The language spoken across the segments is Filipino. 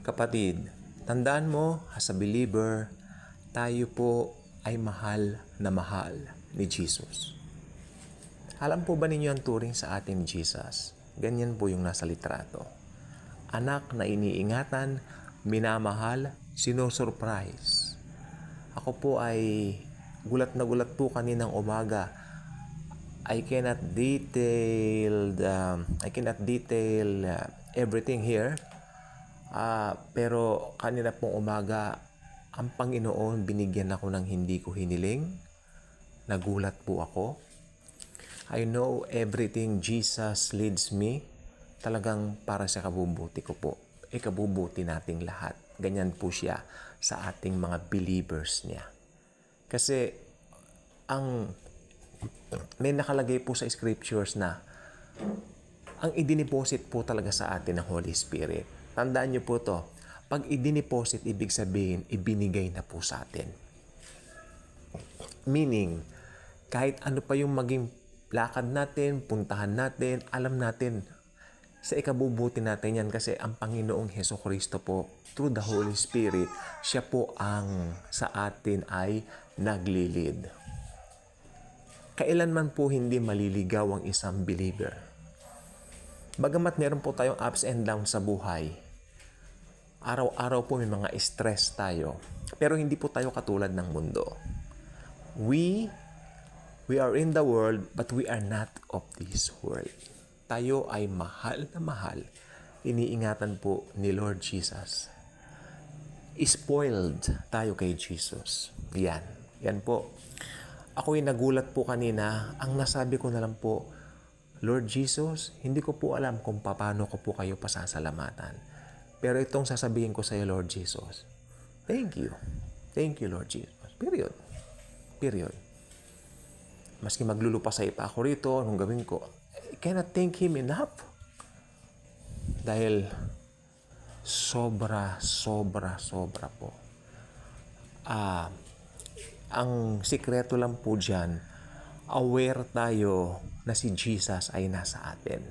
Kapatid, tandaan mo, as a believer, tayo po ay mahal na mahal ni Jesus. Alam po ba ninyo ang turing sa atin ni Jesus? Ganyan po yung nasa litrato. Anak na iniingatan, minamahal, sinusurprise. Ako po ay gulat na gulat po kaninang umaga. I cannot detail um, I cannot detail uh, everything here. Ah, pero kanina pong umaga ang Panginoon binigyan ako ng hindi ko hiniling. Nagulat po ako. I know everything Jesus leads me talagang para sa kabubuti ko po. E kabubuti nating lahat. Ganyan po siya sa ating mga believers niya. Kasi ang may nakalagay po sa scriptures na ang idiniposit po talaga sa atin ng Holy Spirit. Tandaan niyo po to. Pag idiniposit, ibig sabihin, ibinigay na po sa atin. Meaning, kahit ano pa yung maging lakad natin, puntahan natin, alam natin, sa ikabubuti natin yan kasi ang Panginoong Heso Kristo po, through the Holy Spirit, siya po ang sa atin ay naglilid. Kailanman po hindi maliligaw ang isang believer. Bagamat meron po tayong ups and downs sa buhay, araw-araw po may mga stress tayo, pero hindi po tayo katulad ng mundo. We We are in the world, but we are not of this world. Tayo ay mahal na mahal. Iniingatan po ni Lord Jesus. Spoiled tayo kay Jesus. Yan. Yan po. Ako'y nagulat po kanina. Ang nasabi ko na lang po, Lord Jesus, hindi ko po alam kung paano ko po kayo pasasalamatan. Pero itong sasabihin ko sa iyo, Lord Jesus, thank you. Thank you, Lord Jesus. Period. Period maski maglulupa-say pa ako rito, anong gawin ko? I cannot thank Him enough. Dahil sobra, sobra, sobra po. Ah, ang sikreto lang po dyan, aware tayo na si Jesus ay nasa atin.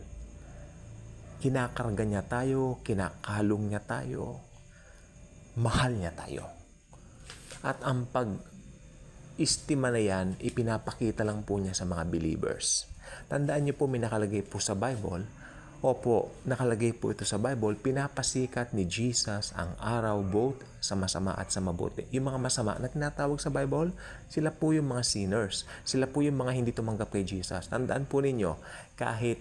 Kinakarga niya tayo, kinakalong niya tayo, mahal niya tayo. At ang pag istima na yan, ipinapakita lang po niya sa mga believers. Tandaan niyo po, may nakalagay po sa Bible. Opo, nakalagay po ito sa Bible, pinapasikat ni Jesus ang araw both sa masama at sa mabuti. Yung mga masama na tinatawag sa Bible, sila po yung mga sinners. Sila po yung mga hindi tumanggap kay Jesus. Tandaan po ninyo, kahit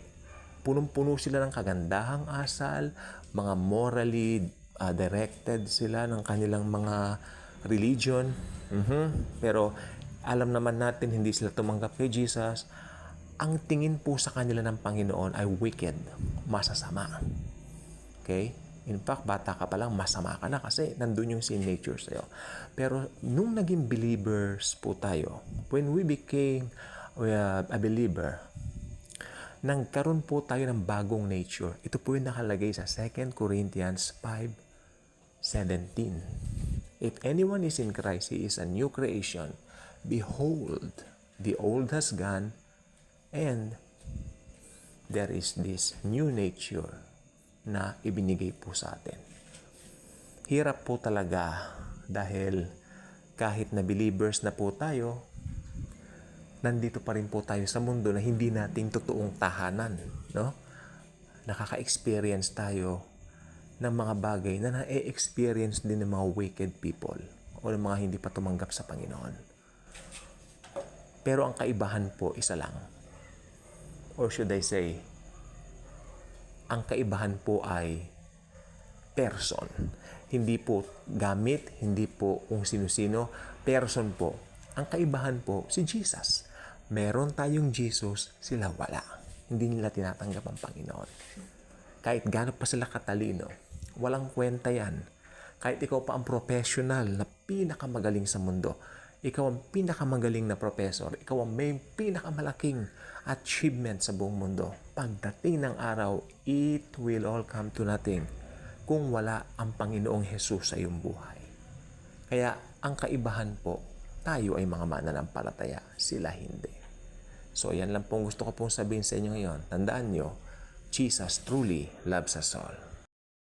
punong-puno sila ng kagandahang asal, mga morally uh, directed sila ng kanilang mga religion. Mhm. Pero alam naman natin hindi sila tumanggap kay Jesus. Ang tingin po sa kanila ng Panginoon ay wicked, masasama. Okay? In fact, bata ka pa lang, masama ka na kasi nandun yung sin nature sa'yo. Pero nung naging believers po tayo, when we became uh, a believer, nagkaroon po tayo ng bagong nature. Ito po yung nakalagay sa 2 Corinthians 5.17. If anyone is in Christ, he is a new creation. Behold, the old has gone, and there is this new nature na ibinigay po sa atin. Hirap po talaga dahil kahit na believers na po tayo, nandito pa rin po tayo sa mundo na hindi nating totoong tahanan, no? Nakaka-experience tayo ng mga bagay na na-experience din ng mga wicked people o ng mga hindi pa tumanggap sa Panginoon. Pero ang kaibahan po isa lang. Or should I say, ang kaibahan po ay person. Hindi po gamit, hindi po kung sino-sino, person po. Ang kaibahan po si Jesus. Meron tayong Jesus, sila wala. Hindi nila tinatanggap ang Panginoon. Kahit gaano pa sila katalino, walang kwenta yan. Kahit ikaw pa ang professional na pinakamagaling sa mundo, ikaw ang pinakamagaling na professor, ikaw ang may pinakamalaking achievement sa buong mundo. Pagdating ng araw, it will all come to nothing kung wala ang Panginoong Jesus sa iyong buhay. Kaya ang kaibahan po, tayo ay mga mananampalataya, sila hindi. So yan lang pong gusto ko pong sabihin sa inyo ngayon. Tandaan nyo, Jesus truly loves us all.